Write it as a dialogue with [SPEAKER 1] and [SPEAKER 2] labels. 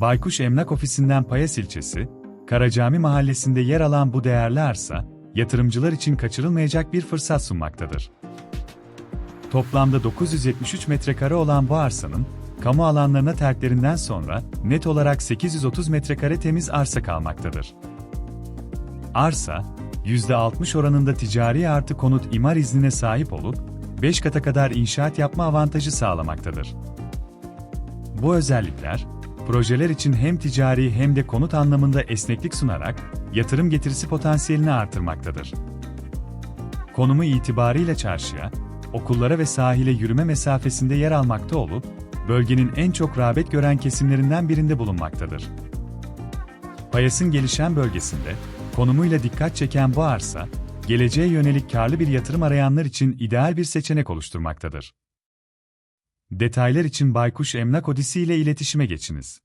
[SPEAKER 1] Baykuş Emlak Ofisi'nden Payas ilçesi, Karacami mahallesinde yer alan bu değerli arsa, yatırımcılar için kaçırılmayacak bir fırsat sunmaktadır. Toplamda 973 metrekare olan bu arsanın, kamu alanlarına terklerinden sonra net olarak 830 metrekare temiz arsa kalmaktadır. Arsa, %60 oranında ticari artı konut imar iznine sahip olup, 5 kata kadar inşaat yapma avantajı sağlamaktadır. Bu özellikler, projeler için hem ticari hem de konut anlamında esneklik sunarak, yatırım getirisi potansiyelini artırmaktadır. Konumu itibarıyla çarşıya, okullara ve sahile yürüme mesafesinde yer almakta olup, bölgenin en çok rağbet gören kesimlerinden birinde bulunmaktadır. Payas'ın gelişen bölgesinde, konumuyla dikkat çeken bu arsa, geleceğe yönelik karlı bir yatırım arayanlar için ideal bir seçenek oluşturmaktadır. Detaylar için Baykuş Emlak Odisi ile iletişime geçiniz.